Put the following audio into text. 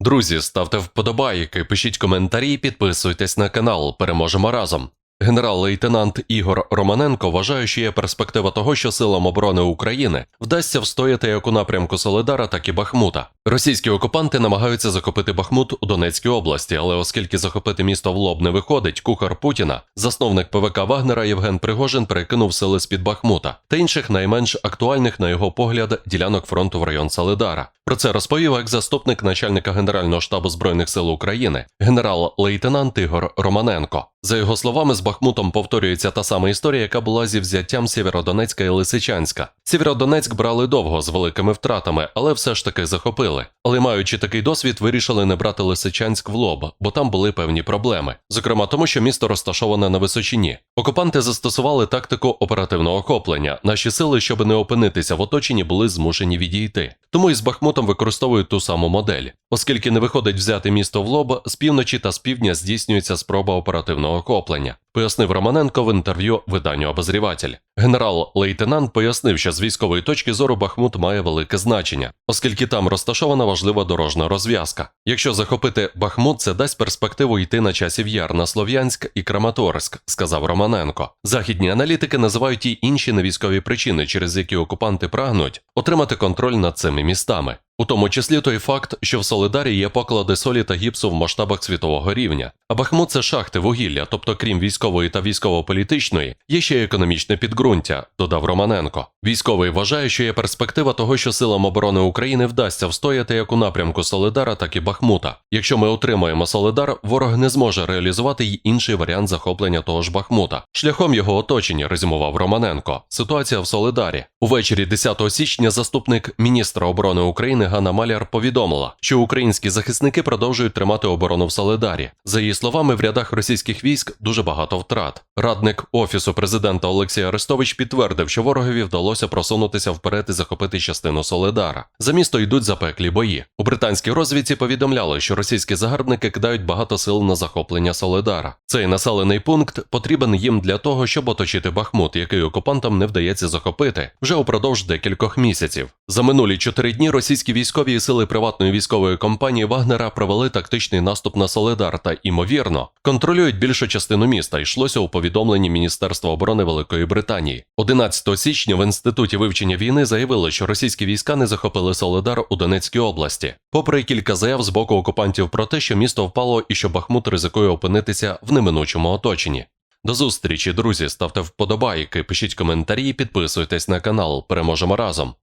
Друзі, ставте вподобайки, пишіть коментарі, підписуйтесь на канал. Переможемо разом. Генерал-лейтенант Ігор Романенко вважає, що є перспектива того, що силам оборони України вдасться встояти як у напрямку Солидара, так і Бахмута. Російські окупанти намагаються захопити Бахмут у Донецькій області, але оскільки захопити місто в лоб не виходить, кухар Путіна, засновник ПВК Вагнера Євген Пригожин перекинув сили з-під Бахмута та інших найменш актуальних, на його погляд, ділянок фронту в район Солидара. Про це розповів екс-заступник начальника Генерального штабу Збройних сил України, генерал-лейтенант Ігор Романенко. За його словами, з Бахмутом повторюється та сама історія, яка була зі взяттям Сєвєродонецька і Лисичанська. Сєвєродонецьк брали довго з великими втратами, але все ж таки захопили. Але маючи такий досвід, вирішили не брати Лисичанськ в лоб, бо там були певні проблеми. Зокрема, тому що місто розташоване на височині. Окупанти застосували тактику оперативного охоплення. Наші сили, щоб не опинитися в оточенні, були змушені відійти. Тому і з Бахмутом використовують ту саму модель. Оскільки не виходить взяти місто в лоб, з півночі та з півдня здійснюється спроба оперативного охоплення, пояснив Романенко в інтерв'ю виданню Обозріватель. Генерал-лейтенант пояснив, що з військової точки зору Бахмут має велике значення, оскільки там розташована важлива дорожна розв'язка. Якщо захопити Бахмут, це дасть перспективу йти на часів яр на Слов'янськ і Краматорськ, сказав Романенко. Західні аналітики називають і інші невійськові причини, через які окупанти прагнуть отримати контроль над цими містами. У тому числі той факт, що в Солидарі є поклади солі та гіпсу в масштабах світового рівня. А Бахмут це шахти вугілля, тобто, крім військової та військово-політичної, є ще й економічне підґрунтя, додав Романенко. Військовий вважає, що є перспектива того, що силам оборони України вдасться встояти як у напрямку Солидара, так і Бахмута. Якщо ми отримаємо Солидар, ворог не зможе реалізувати й інший варіант захоплення того ж Бахмута. Шляхом його оточення, резюмував Романенко. Ситуація в Солидарі. Увечері 10 січня заступник міністра оборони України Ганна Маляр повідомила, що українські захисники продовжують тримати оборону в Соледарі. За її словами, в рядах російських військ дуже багато втрат. Радник офісу президента Олексій Арестович підтвердив, що ворогові вдалося просунутися вперед і захопити частину Солидара. За місто йдуть запеклі бої. У британській розвідці повідомляли, що російські загарбники кидають багато сил на захоплення Солидара. Цей населений пункт потрібен їм для того, щоб оточити Бахмут, який окупантам не вдається захопити вже упродовж декількох місяців. За минулі чотири дні російські військові сили приватної військової компанії Вагнера провели тактичний наступ на Солидар та, імовірно, контролюють більшу частину міста. Йшлося у повідомленні Міністерства оборони Великої Британії. 11 січня в інституті вивчення війни заявили, що російські війська не захопили Солидар у Донецькій області, попри кілька заяв з боку окупантів про те, що місто впало і що Бахмут ризикує опинитися в неминучому оточенні. До зустрічі, друзі. Ставте вподобайки, пишіть коментарі, підписуйтесь на канал. Переможемо разом.